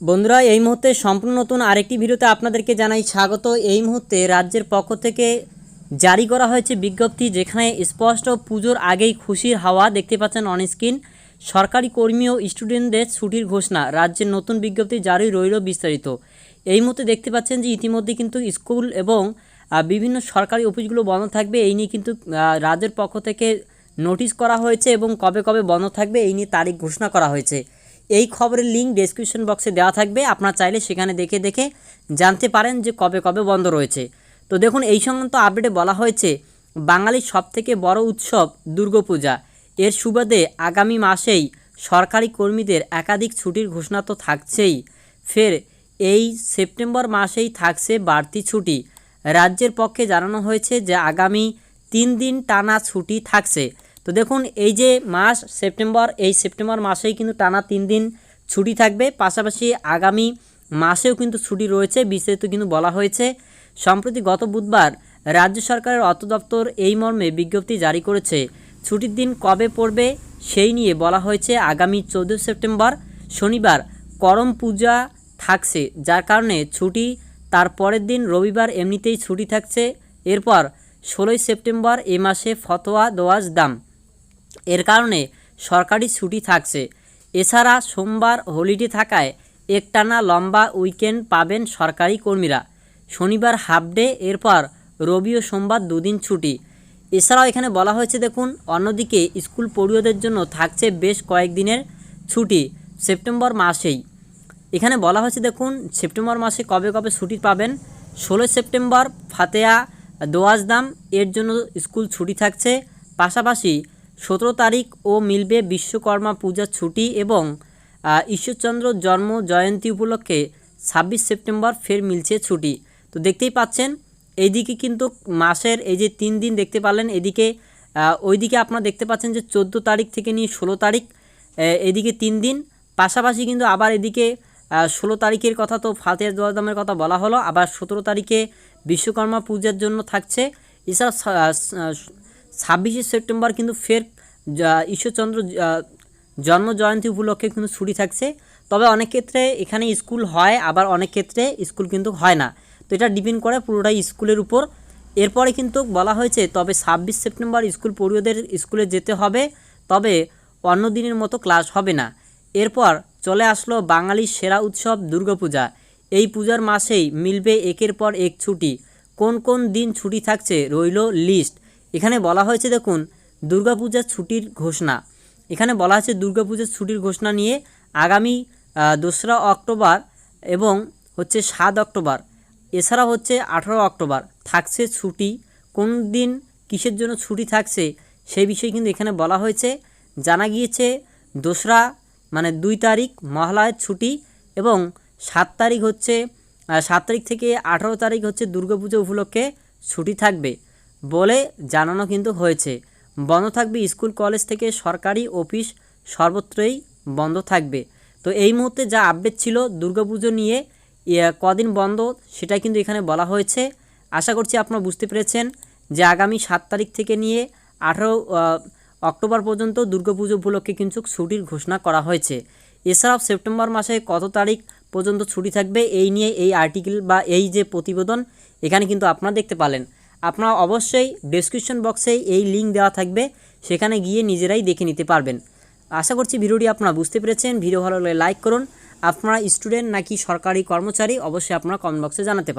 বন্ধুরা, এই মুহূর্তে সম্পূর্ণ নতুন আরেকটি ভিডিওতে আপনাদেরকে জানাই স্বাগত। এই মুহূর্তে রাজ্যের পক্ষ থেকে জারি করা হয়েছে বিজ্ঞপ্তি যেখানে স্পষ্ট পুজোর আগেই খুশির হাওয়া দেখতে পাচ্ছেন অন স্ক্রিন সরকারি কর্মী ও স্টুডেন্টদের ছুটির ঘোষণা। রাজ্যের নতুন বিজ্ঞপ্তি জারি রইল বিস্তারিত। এই মুহূর্তে দেখতে পাচ্ছেন যে ইতিমধ্যে কিন্তু স্কুল এবং বিভিন্ন সরকারি অফিসগুলো বন্ধ থাকবে। এই নিয়ে কিন্তু রাজ্যের পক্ষ থেকে নোটিশ করা হয়েছে এবং কবে কবে বন্ধ থাকবে এই নিয়ে তারিখ ঘোষণা করা হয়েছে। এই খবরের লিঙ্ক ডেসক্রিপশন বক্সে দেওয়া থাকবে। আপনারা চাইলে সেখানে দেখে দেখে জানতে পারেন যে কবে কবে বন্ধ রয়েছে। তো দেখুন, এই সংক্রান্ত আপডেটে বলা হয়েছে, বাঙালির সবথেকে বড় উৎসব দুর্গাপূজা। এর সুবাদে আগামী মাসেই সরকারি কর্মীদের একাধিক ছুটির ঘোষণা তো থাকছেই। ফের এই সেপ্টেম্বর মাসেই থাকছে বাড়তি ছুটি। রাজ্যের পক্ষে জানানো হয়েছে যে আগামী তিন দিন টানা ছুটি থাকছে। তো দেখুন, এই যে মাস সেপ্টেম্বর, এই সেপ্টেম্বর মাসেই কিন্তু টানা তিন দিন ছুটি থাকবে। পাশাপাশি আগামী মাসেও কিন্তু ছুটি রয়েছে, বিস্তারিত কিন্তু বলা হয়েছে। সম্প্রতি গত বুধবার রাজ্য সরকারের অর্থ দপ্তর এই মর্মে বিজ্ঞপ্তি জারি করেছে। ছুটির দিন কবে পড়বে সেই নিয়ে বলা হয়েছে, আগামী চৌদ্দ সেপ্টেম্বর শনিবার করম পূজা থাকছে, যার কারণে ছুটি তার পরের দিন রবিবার এমনিতেই ছুটি থাকছে। এরপর ষোলোই সেপ্টেম্বর এ মাসে ফতোয়া দোয়াজ দাম। এর কারণে সরকারি ছুটি থাকছে। এছাড়া সোমবার হলিডে থাকায় একটানা লম্বা উইকেন্ড পাবেন সরকারি কর্মীরা। শনিবার হাফ ডে, এরপর রবি ও সোমবার দুদিন ছুটি। এছাড়াও এখানে বলা হয়েছে, দেখুন, অন্যদিকে স্কুল পড়ুয়াদের জন্য থাকছে বেশ কয়েকদিনের ছুটি, সেপ্টেম্বর মাসেই। এখানে বলা হয়েছে, দেখুন, সেপ্টেম্বর মাসে কবে কবে ছুটি পাবেন? ষোলোই সেপ্টেম্বর ফাতেয়া দোয়াজদাম এর জন্য স্কুল ছুটি থাকছে। পাশাপাশি সতেরো তারিখ ও মিলবে বিশ্বকর্মা পূজার ছুটি এবং ঈশ্বরচন্দ্র জন্ম জয়ন্তী উপলক্ষে ছাব্বিশ সেপ্টেম্বর ফের মিলছে ছুটি। তো দেখতেই পাচ্ছেন, এইদিকে কিন্তু মাসের এই যে তিন দিন দেখতে পারলেন, এদিকে ওইদিকে আপনারা দেখতে পাচ্ছেন যে চোদ্দ তারিখ থেকে নিয়ে ষোলো তারিখ এদিকে তিন দিন। পাশাপাশি কিন্তু আবার এদিকে ষোলো তারিখের কথা তো ফাতেহার দোয়াদামের কথা বলা হলো, আবার সতেরো তারিখে বিশ্বকর্মা পূজার জন্য থাকছে। এছাড়া ছাব্বিশে সেপ্টেম্বর কিন্তু ফের ঈশ্বরচন্দ্র জন্ম জয়ন্তী উপলক্ষে কিন্তু ছুটি থাকছে। তবে অনেক ক্ষেত্রে এখানে স্কুল হয়, আবার অনেক ক্ষেত্রে স্কুল কিন্তু হয় না। তো এটা ডিপেন্ড করে পুরোটাই স্কুলের উপর। এরপরে কিন্তু বলা হয়েছে, তবে ছাব্বিশ সেপ্টেম্বর স্কুল পড়ুয়াদের স্কুলে যেতে হবে, তবে অন্য দিনের মতো ক্লাস হবে না। এরপর চলে আসলো বাঙালির সেরা উৎসব দুর্গাপূজা। এই পূজার মাসেই মিলবে একের পর এক ছুটি। কোন কোন দিন ছুটি থাকছে রইল লিস্ট। এখানে বলা হয়েছে, দেখুন, দুর্গাপূজার ছুটির ঘোষণা। এখানে বলা হয়েছে, দুর্গাপূজার ছুটির ঘোষণা নিয়ে আগামী দোসরা অক্টোবর এবং হচ্ছে সাত অক্টোবর। এছাড়া হচ্ছে আঠারো অক্টোবর। থাকছে ছুটি। কোন দিন কিসের জন্য ছুটি থাকছে সেই বিষয়ে কিন্তু এখানে বলা হয়েছে। জানা গিয়েছে, দোসরা মানে দুই তারিখ মহালয়ের ছুটি এবং সাত তারিখ হচ্ছে সাত তারিখ থেকে আঠারো তারিখ হচ্ছে দুর্গাপুজো উপলক্ষে ছুটি থাকবে। বলে জানানো কিন্তু হয়েছে। বন্ধ থাকবে স্কুল, কলেজ থেকে সরকারি অফিস সর্বত্রই বন্ধ থাকবে। তো এই মুহূর্তে যা আপডেট ছিল দুর্গাপুজো নিয়ে কদিন বন্ধ সেটা কিন্তু এখানে বলা হয়েছে। আশা করছি আপনারা বুঝতে পেরেছেন যে আগামী সাত তারিখ থেকে নিয়ে আঠারো অক্টোবর পর্যন্ত দুর্গাপুজো উপলক্ষে কিন্তু ছুটির ঘোষণা করা হয়েছে। এছাড়াও সেপ্টেম্বর মাসে কত তারিখ পর্যন্ত ছুটি থাকবে এই নিয়ে এই আর্টিকেল বা এই যে প্রতিবেদন এখানে কিন্তু আপনারা দেখতে পালেন। আপনারা অবশ্যই ডেসক্রিপশন বক্সে এই লিঙ্ক দেওয়া থাকবে, সেখানে গিয়ে নিজেরাই দেখে নিতে পারবেন। আশা করছি ভিডিওটি আপনারা বুঝতে পেরেছেন। ভিডিও ভালো লাগলে লাইক করুন। আপনারা স্টুডেন্ট নাকি সরকারি কর্মচারী, অবশ্যই আপনারা কমেন্ট বক্সে জানাতে পারেন।